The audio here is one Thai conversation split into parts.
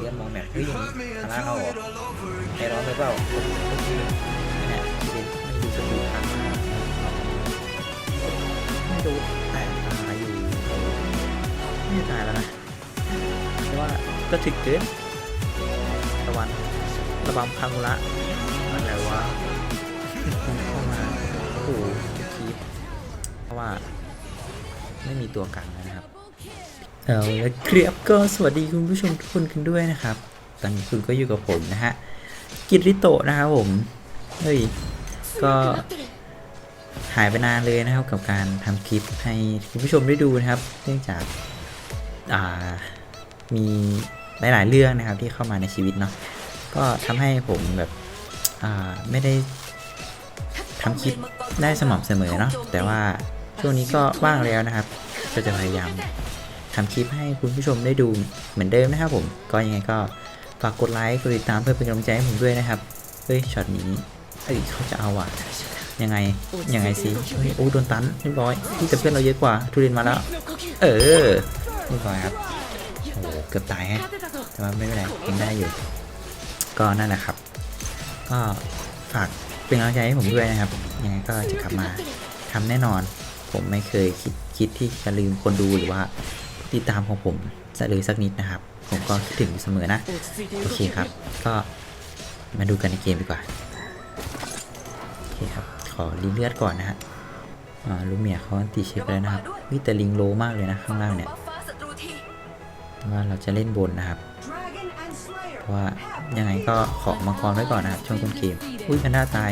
เรียนมองแบบเฮ้ยอย่างนี้ทาร่าเขาเหรอใจร้อนไปเปล่าโอเคนี่แหละเด็กไม่ดูสตูทางไม่ดูแต่ตายอยู่ไม่ตายแล้วนะเพราะว่าก็ถึกเกินระวังระบำคังละอะไรวะเข้ามาโอ้โหคีบเพราะว่าไม่มีตัวกันนะครับ เอาละครับก็สวัสดีคุณผู้ชมทุกคนกันด้วยนะครับ ตอนนี้คุณก็อยู่กับผมนะฮะ กิริโตะนะครับผม เฮ้ย ก็หายไปนานเลยนะครับกับการทำคลิปให้คุณผู้ชมได้ดูนะครับ เนื่องจากอ่ามีหลาย ๆ เรื่องนะครับที่เข้ามาในชีวิตเนาะ ก็ทำให้ผมแบบอ่าไม่ได้ทำคลิปได้สม่ำเสมอเนาะ แต่ว่าช่วงนี้ก็ว่างแล้วนะครับ ก็จะพยายาม ทำคลิปให้คุณผู้ชมได้ดูเหมือนเดิมนะครับผมก็ยังไงก็ฝากกดไลค์กดติดตามเพื่อเป็นกำลังใจให้ผมด้วยนะครับเฮ้ยช็อตนี้เอ้ยเขาจะเอาอะยังไงยังไงสิเฮ้ยโอ้โดนตันเรียบร้อยที่แต่เพื่อนเราเยอะกว่าทุเรียนมาแล้ว เออเรียบร้อยครับโอ้เกือบตายฮะแต่ว่าไม่เป็นไรยังได้อยู่ ก็นั่นแหละครับ ก็ฝากเป็นกำลังใจให้ผมด้วยนะครับยังไงก็จะกลับมาทำแน่นอน ผมไม่เคยคิดคิดที่จะลืมคนดูหรือว่า ติดตามของผมสักเลยสักนิดนะครับ ผมก็คิดถึงอยู่เสมอนะ โอเคครับ ก็มาดูกันในเกมดีกว่า โอเคครับ ขอรีเลือดก่อนนะฮะลูเมียเขาตีเช็คไปแล้วนะครับวิแต่ลิงโลมากเลยนะข้างล่างเนี่ยว่าเราจะเล่นบนนะครับ เพราะว่ายังไงก็ขอมังกรไว้ก่อนนะครับช่วงต้นเกม อุ้ยแพนด้าตาย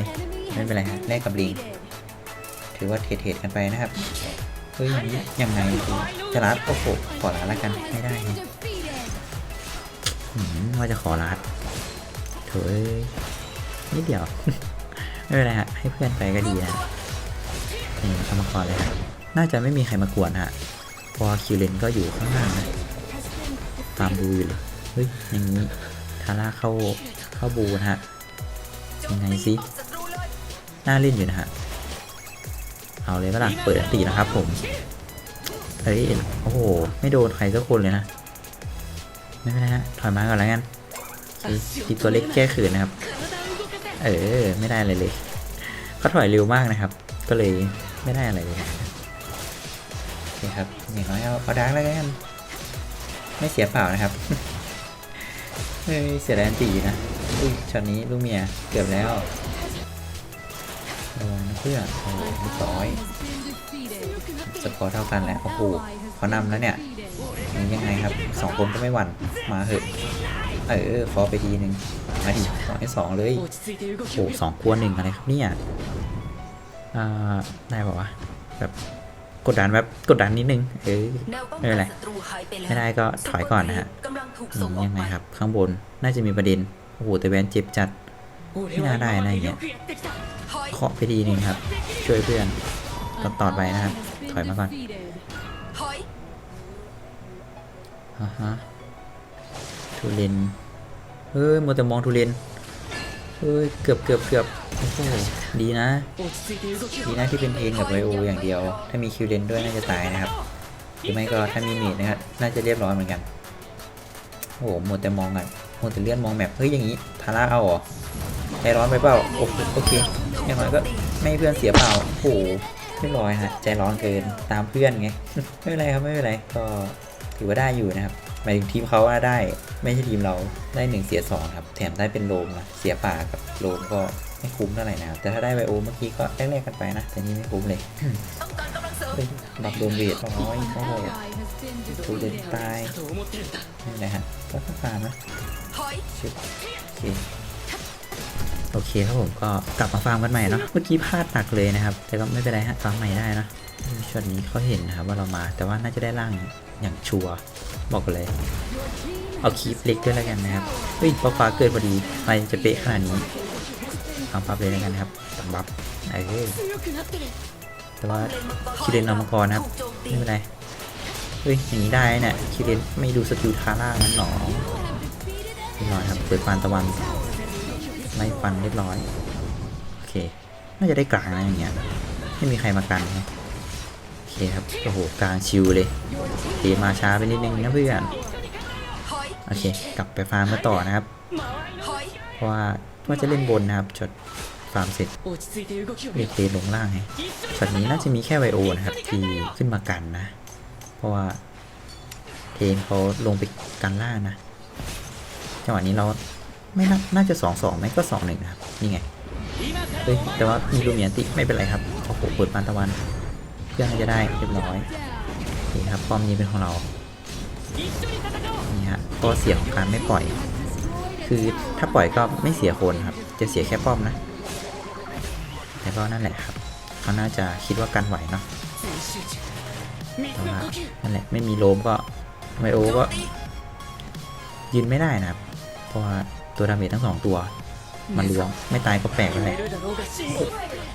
ไม่เป็นไรฮะแลกกับลิง ถือว่าเทรดๆกันไปนะครับ เฮ้ยอย่างนี้ยังไงจะรัดโอ้โหขอรัดแล้วกันไม่ได้หืมว่าจะขอรัดโถเอ้ยนิดเดียว ไม่เป็นไรฮะให้เพื่อนไปก็ดีนะนี่เอามาก่อเลยฮะน่าจะไม่มีใครมากวนฮะพราะว่าคิวเลนก็อยู่ข้างล่างนะตามดูอยู่เลยเฮ้ยอย่างนี้ทาร่าเข้าเข้าบูนะฮะยังไงสิน่าเล่นอยู่นะฮะ เอาเลยก็ล่ะเปิดอันตีนะครับผมเฮ้ยโอ้โห ไม่โดนใครสักคนเลยนะ ไม่เป็นไรฮะถอยมาก่อนแล้วกันทีตัวเล็กแก้ขืนนะครับ เออ ไม่ได้อะไรเลยเขาถอยเร็วมากนะครับ ก็เลยไม่ได้อะไรเลยโอเคครับอย่างน้อยเอาเอาดังแล้วกัน ไม่เสียเปล่านะครับเฮ้ยเสียแรงตีนะอุ้ยช็อตนี้ลูกเมียเกือบแล้ว ระวังนะเพื่อนโอ้เรียบร้อยสกอร์เท่ากันแล้วโอ้โหเขานำแล้วเนี่ยนี่ยังไงครับสองคนก็ไม่หวั่นมาเหอะเออขอไปทีหนึ่งมาดิสองให้สองเลยโอ้โหสองกลัวหนึ่งอะไรครับเนี่ยอ่าได้ป่าวะแบบกดดันแบบกดดันนิดนึงเออแนวป้องไม่เป็นไรศัตรูหายไปแล้วไม่ได้ก็ถอยก่อนนะฮะยังไงครับ ข้างบนน่าจะมีประเด็นโอ้โหแต่แวนเจ็บจัด ไม่น่าได้นะอย่างเงี้ยถอยเคาะไปทีหนึงครับ ช่วยเพื่อนก็ตอดไปนะครับ ถอยมาก่อนถอยอ่าฮะทุเรนเฮ้ยมัวแต่มองทุเรนเฮ้ยเกือบเกือบเกือบโอ้โหดีนะ ดีนะที่เป็นเองกับไวโออย่างเดียว ถ้ามีคิวเลนด้วยน่าจะตายนะครับหรือไม่ก็ถ้ามีเมดนะครับน่าจะเรียบร้อยเหมือนกันโอ้โหมัวแต่มองอะมัวแต่เลื่อนมองแมพเฮ้ยอย่างนี้ทาร่าเอาเหรอ ใจร้อนไปเปล่าโอเคโอเคอย่างน้อยก็ไม่เพื่อนเสียเปล่าโอ้โหเรียบร้อยฮะใจร้อนเกินตามเพื่อนไงไม่เป็นไรครับไม่เป็นไรก็ถือว่าได้อยู่นะครับหมายถึงทีมเขาว่าได้ไม่ใช่ทีมเราได้หนึ่งเสียสองครับแถมได้เป็นโลมนะเสียป่ากับโลมก็ไม่คุ้มเท่าไหร่นะครับแต่ถ้าได้ไวโอเมื่อกี้ก็แลกๆกันไปนะ แต่นี่ไม่คุ้มเลยต้องการกำลังเสริมเฮ้ยบักโดนเวทร้อยโอ้โหทูเดนตายนี่แหละฮะก็ค่อนข้านะชิบโอเค โอเคครับผมก็กลับมาฟาร์มกันใหม่เนาะเมื่อกี้พลาดหนักเลยนะครับ แต่ก็ไม่เป็นไรฮะฟาร์มใหม่ได้นะช็อตนี้เขาเห็นนะครับว่าเรามาแต่ว่าน่าจะได้ร่างอย่างชัวร์บอกกันเลย เอาคีปเล็กด้วยแล้วกันนะครับเฮ้ยฟ้าฟ้าเกิดพอดีอะไรจะเป๊ะขนาดนี้เอาปั๊บเลยแล้วกันนะครับตับับเออแต่ว่าคิเรนเอามังกรนะครับถูกโจมตีไม่เป็นไรเฮ้ยอย่างนี้ได้เนี่ยคิเรนไม่ดูสกิลทาร่างั้นหรอเรียบร้อยครับเปิดฟานตะวัน ไล่ฟันเรียบร้อย โอเค น่าจะได้กลางนะอย่างเงี้ย ไม่มีใครมากันนะโอเคครับ โอ้โห กลางชิวเลยโอเคมาช้าไปนิดนึงนะเพื่อน โอเค กลับไปฟาร์มมาต่อนะครับ เพราะว่าว่าจะเล่นบนนะครับจดฟาร์มเสร็จมีเคลงล่างไงช็อตนี้น่าจะมีแค่ไวโอนะครับที่ขึ้นมากันนะ เพราะว่าเทนเขาลงไปกันล่างนะ จังหวะนี้เรา ไม่น่าน่าจะสองสองไหมก็สองหนึ่งครับนี่ไงเฮ้ยแต่ว่ามีลูเมียนติไม่เป็นไรครับโอ้โหเปิดปานตะวันเพื่อนจะได้เรียบร้อยนี่ครับป้อมยิงเป็นของเรานี่ฮะก็เสียของการไม่ปล่อย คือถ้าปล่อยก็ไม่เสียคนครับ จะเสียแค่ป้อมนะแต่ก็นั่นแหละครับเขาน่าจะคิดว่ากันไหวเนาะแต่านั่นแหละไม่มีโลมก็ไมโอก็ยืนไม่ได้นะครับเพราะว่า ตัวดาเมจทั้งสองตัว มันรวมไม่ตายก็แปลกแล้วแหละ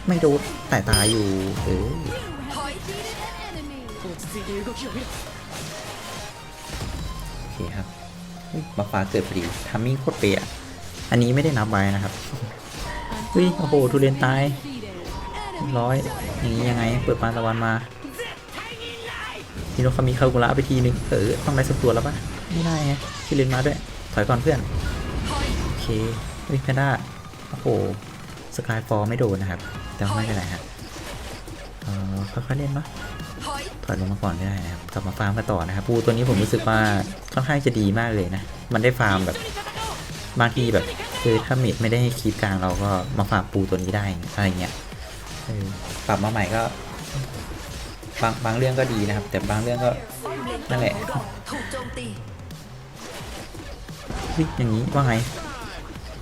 ไม่โดนแต่ตายอยู่เออโอเคครับบัฟฟ้าเกิดพอดีทัมมิ่งโคตรเปียอันนี้ไม่ได้นับไว้นะครับอุ๊ยโอ้โหทุเรียนตายร้อยอย่างนี้ยังไง เปิดปานตะวันมาฮิโนคามิเคากุระไปทีนึงเออต้องได้สักตัวแล้วปะไม่ได้ไงคิรินมาด้วย ถอยก่อนเพื่อน ถอยโอเควิแพนด้าโอ้โหสกายฟอร์ไม่โดนนะครับ แต่ว่ไม่เป็นไรฮะเออค่อยๆเล่นเนาะถอยลงมาก่อนก็ได้นะครับกลับมาฟาร์มกันต่อนะครับปูตัวนี้ผมรู้สึกว่าค่อนข้างจะดีมากเลยนะ มันได้ฟาร์มแบบบางทีแบบคือถ้าเมดไม่ได้ให้คีบกลางเราก็มาฟาร์มปูตัวนี้ได้อะไรเงี้ยปรับมาใหม่ก็บางบางเรื่องก็ดีนะครับ แต่บางเรื่องก็นั่นแหละของเราถูกอย่างนี้ว่าไง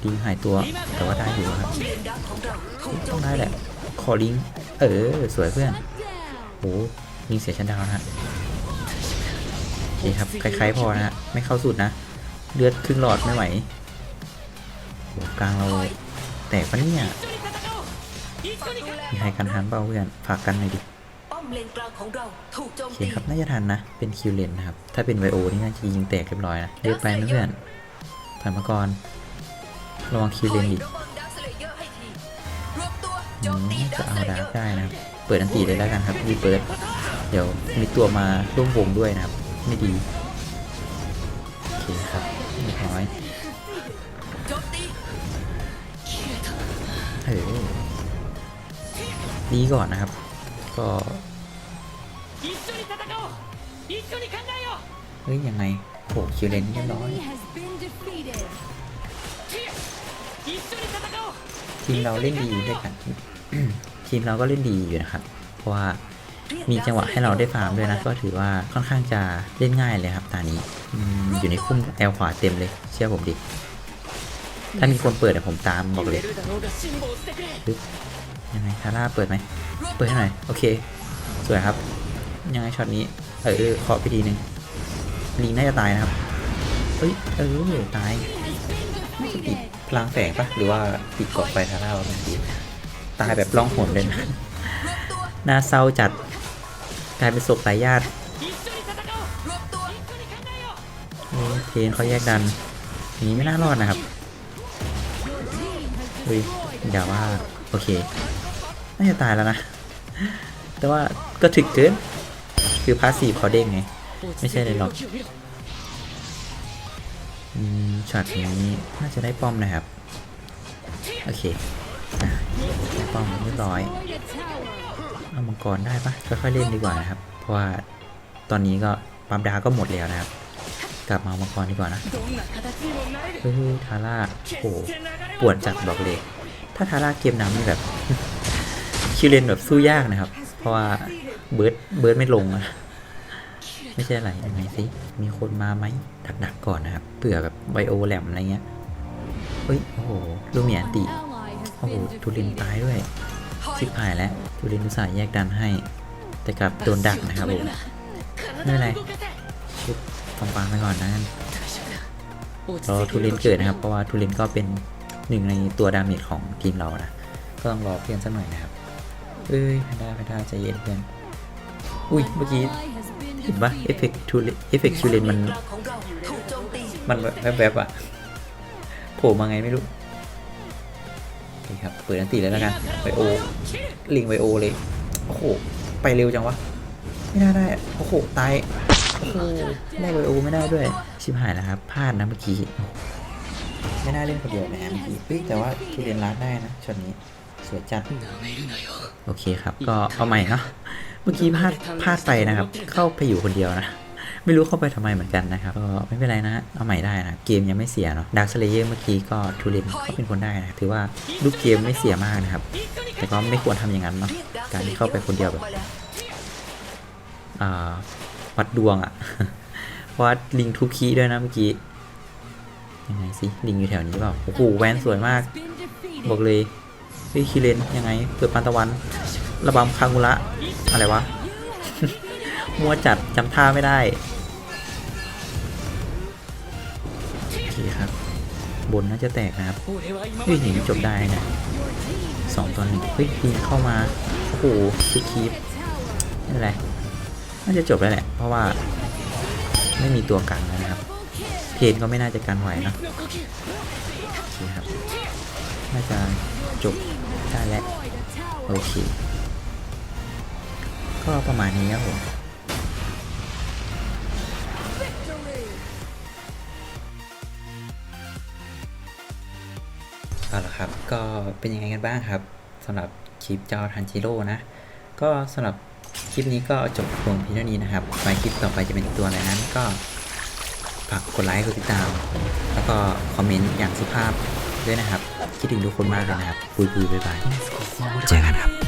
ดีหายตัวแต่ว่าได้อยู่ครับต้องได้แหละขอลิง เออ สวยเพื่อนโอ้ลิงเสียชั้นดาวนะฮะโอเคครับคล้ายๆพอนะฮะไม่เข้าสุดนะ เลือดครึ่งหลอดไม่ไหวโหกลางเราแตกปะเนี่ยมีใครกันทันเปล่าเพื่อนฝากกันหน่อยดิเของเราถูกโอเคครับน่าจะทันนะ เป็นคิวเลนนะครับ ถ้าเป็นไวโอนี่น่าจะยิงแตกเรียบร้อยนะเลือดไปนะเพื่อนถอยมาก่อน ระวังคีเลนดิจะเอาดาบได้นะเปิดอันตีได้แล้วกันครับรีเปิด เดี๋ยวมีตัวมาร่วมวงด้วยนะครับ ไม่ดี โอเคครับเรียบร้อยเออดีก่อนนะครับ ก็เฮ้ยยังไงโผล่คิวเลนเรียบร้อย ทีมเราเล่นดีด้วยกัน ทีมเราก็เล่นดีอยู่นะครับ เพราะว่ามีจังหวะให้เราได้ฟาร์มด้วยนะ ก็ถือว่าค่อนข้างจะเล่นง่ายเลยครับตอนนี้อยู่ในคุ้มแอลขวาเต็มเลย เชื่อผมดิ ถ้ามีคนเปิดผมตามบอกเลยยังไงทาร่าเปิดไหม เปิดหน่อย โอเค สวยครับ ยังไงช็อตนี้ เออขอไปทีหนึ่งลีน่าจะตายนะครับ เฮ้ย เออตายไม่ติด ล้างแสงปะหรือว่าปิดกดไฟทาร่าเป็นดีตายแบบร้องหนเลยนะน่าเศร้าจัดกลายเป็นศพหายญาติเทนเขาแยกดันนี้ไม่น่ารอดนะครับอุ้ยอย่าว่าโอเคน่าจะตายแล้วนะ แต่ว่าก็ถึกเกิน คือพาสีเขาเด้งไง ไม่ใช่เลยหรอก ช็อตนี้น่าจะได้ป้อมนะครับ โอเคป้อมเรียบร้อย เอามังกรได้ปะค่อยๆเล่นดีกว่านะครับ เพราะว่าตอนนี้ก็ปั๊มดาก็หมดแล้วนะครับ กลับมามังกรดีกว่านะเฮ้ยทาร่าโอ้ปวดจัดบอกเลย ถ้าทาร่าเกมน้ำนี่แบบคิวเลนแบบสู้ยากนะครับ เพราะว่าเบิร์ดเบิร์ดไม่ลงอะ ไม่ใช่อะไรยังไงสิมีคนมาไหมดักดักก่อนนะครับเผื่อแบบไบโอแลมอะไรเงี้ยเฮ้ยโอ้โหลูเมียติโอ้โหทูลินตายด้วยชิบหายแล้วทูลินอุตส่าห์แยกดันให้ แต่กลับโดนดักนะครับผมไม่ไรชุบฟังปังไปก่อนนะรอทูลินเกิดนะครับ เพราะว่าทูลินก็เป็นหนึ่งในตัวดาเมจของทีมเรานะก็ต้องรอเพื่อนสักหน่อยนะครับ เอ้ยแพนด้าแพนด้าใจเย็นเพื่อนอุ้ยเมื่อกี้ เห็นปะเอฟเฟกต์ทูเอฟเฟกต์คิวเลนมันมตีมันแวบๆอะโผล่มาไงไม่รู้โอเครับเปิดอันตีเลยแล้วกันไบโอ ลิงไบโอเลย โอ้โห ไปเร็วจังวะ ไม่น่าได้ โอ้โห ตายโอ้โหแลกไวโอไม่ได้ด้วย ชิบหายแล้วครับ พลาดนะเมื่อกี้ ไม่น่าเล่นคนเดียวนะเมื่อกี้เฮ้ยแต่ว่าทีเรียนรัดได้นะช็อตนี้สวยจัด โอเคครับ ก็เอาใหม่เนาะ เมื่อกี้พลาดพลาดไปนะครับ เข้าไปอยู่คนเดียวนะ ไม่รู้เข้าไปทำไมเหมือนกันนะครับก็ไม่เป็นไรนะเอาใหม่ได้นะเกมยังไม่เสียเนาะดาร์คเลเยอร์เมื่อกี้ก็ทูเรนก็เป็นคนได้นะถือว่าลูกเกมไม่เสียมากนะครับ แต่ก็ไม่ควรทำอย่างนั้นเนาะการที่เข้าไปคนเดียวแบบอ่าวัดดวงอะ่ะเพราะว่าลิงทุบคีย์ด้วยนะเมื่อกี้ยังไงสิลิงอยู่แถวนี้เปล่าโอ้โหแวนสวยมากบอกเลยเฮ้ยคีเลนยังไงเปิดปานตะวัน ระบำคางูระอะไรวะ มัวจัดจำท่าไม่ได้ โอเคครับ บนน่าจะแตกนะครับเฮ้ยหินจบได้นะสองตอนหนึ่งเฮ้ยพีเข้ามา โอ้โหซิคีฟนั่นแหละน่าจะจบแล้วแหละ เพราะว่า ไม่มีตัวกันแล้วนะครับ เพนก็ไม่น่าจะกันไหวนะโอเคครับ น่าจะจบได้แล้วโอเค ก็ประมาณนี้ครับผมเอาละครับ ก็เป็นยังไงกันบ้างครับสำหรับคลิปเจ้าทันจิโร่นะ ก็สำหรับคลิปนี้ก็จบลงเพียงเท่านี้นะครับไว้คลิปต่อไปจะเป็นตัวอะไรนั้นก็ฝากกดไลค์กดติดตาม แล้วก็คอมเมนต์อย่างสุภาพด้วยนะครับ คิดถึงทุกคนมากเลยนะครับปุยปุยบายบายเจอกันครับ